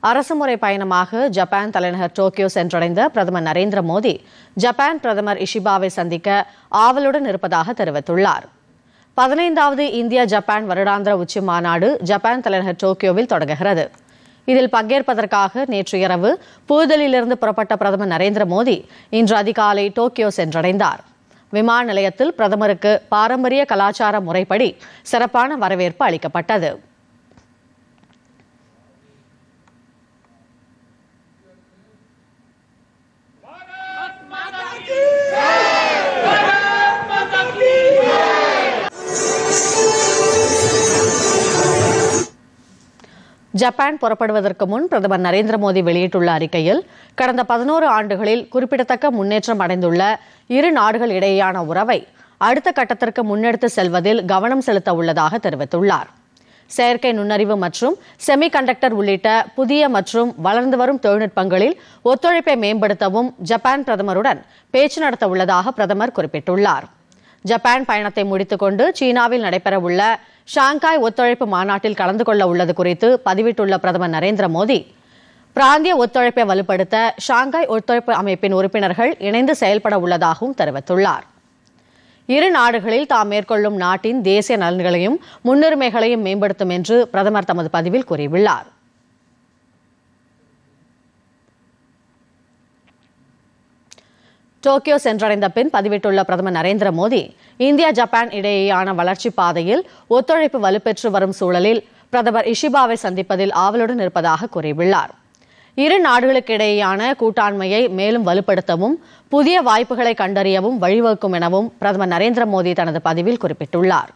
அரசுமுறை பயணமாக ஜப்பான் தலைநகர் டோக்கியோ சென்றடைந்த பிரதமர் நரேந்திர மோடி ஜப்பான் பிரதமர் இஷிபாவை சந்திக்க ஆவலுடன் இருப்பதாக தெரிவித்துள்ளார். பதினைந்தாவது இந்தியா ஜப்பான் வருடாந்திர உச்சி மாநாடு ஜப்பான் தலைநகர் டோக்கியோவில் தொடங்குகிறது. இதில் பங்கேற்பதற்காக நேற்று இரவு புதுதில்லியிலிருந்து புறப்பட்ட பிரதமர் நரேந்திர மோடி இன்று அதிகாலை டோக்கியோ சென்றடைந்தார். விமான நிலையத்தில் பிரதமருக்கு பாரம்பரிய கலாச்சார முறைப்படி சிறப்பான வரவேற்பு அளிக்கப்பட்டது. ஜப்பான் புறப்படுவதற்கு முன் பிரதமர் நரேந்திர மோடி வெளியிட்டுள்ள அறிக்கையில் கடந்த பதினோரு ஆண்டுகளில் குறிப்பிடத்தக்க முன்னேற்றம் அடைந்துள்ள இரு நாடுகள் இடையேயான உறவை அடுத்த கட்டத்திற்கு முன்னெடுத்து செல்வதில் கவனம் செலுத்த உள்ளதாக தெரிவித்துள்ளார். செயற்கை நுண்ணறிவு மற்றும் செமிகண்டக்டர் உள்ளிட்ட புதிய மற்றும் வளர்ந்து வரும் தொழில்நுட்பங்களில் ஒத்துழைப்பை மேம்படுத்தவும் ஜப்பான் பிரதமருடன் பேச்சு நடத்த உள்ளதாக பிரதமர் குறிப்பிட்டுள்ளார். ஜப்பான் பயணத்தை முடித்துக்கொண்டு சீனாவில் நடைபெறவுள்ள ஷாங்காய் ஒத்துழைப்பு மாநாட்டில் கலந்து கொள்ள உள்ளது குறித்து பதிவிட்டுள்ள பிரதமர் நரேந்திர மோடி பிராந்திய ஒத்துழைப்பை வலுப்படுத்த ஷாங்காய் ஒத்துழைப்பு அமைப்பின் உறுப்பினர்கள் இணைந்து செயல்பட உள்ளதாகவும் தெரிவித்துள்ளார். இரு நாடுகளில் தாம் மேற்கொள்ளும் நாட்டின் தேசிய நலன்களையும் முன்னுரிமைகளையும் மேம்படுத்தும் என்று பிரதமர் தமது பதிவில் கூறியுள்ளார். டோக்கியோ சென்றடைந்த பின் பதிவிட்டுள்ள பிரதமர் நரேந்திர மோடி இந்தியா ஜப்பான் இடையேயான வளர்ச்சி பாதையில் ஒத்துழைப்பு வலுப்பெற்று வரும் சூழலில் பிரதமர் இஷிபாவை சந்திப்பதில் ஆவலுடன் இருப்பதாக கூறியுள்ளார். இரு நாடுகளுக்கு இடையேயான கூட்டாண்மையை மேலும் வலுப்படுத்தவும் புதிய வாய்ப்புகளை கண்டறியவும் வழிவகுக்கும் எனவும் பிரதமர் நரேந்திர மோடி தனது பதிவில் குறிப்பிட்டுள்ளார்.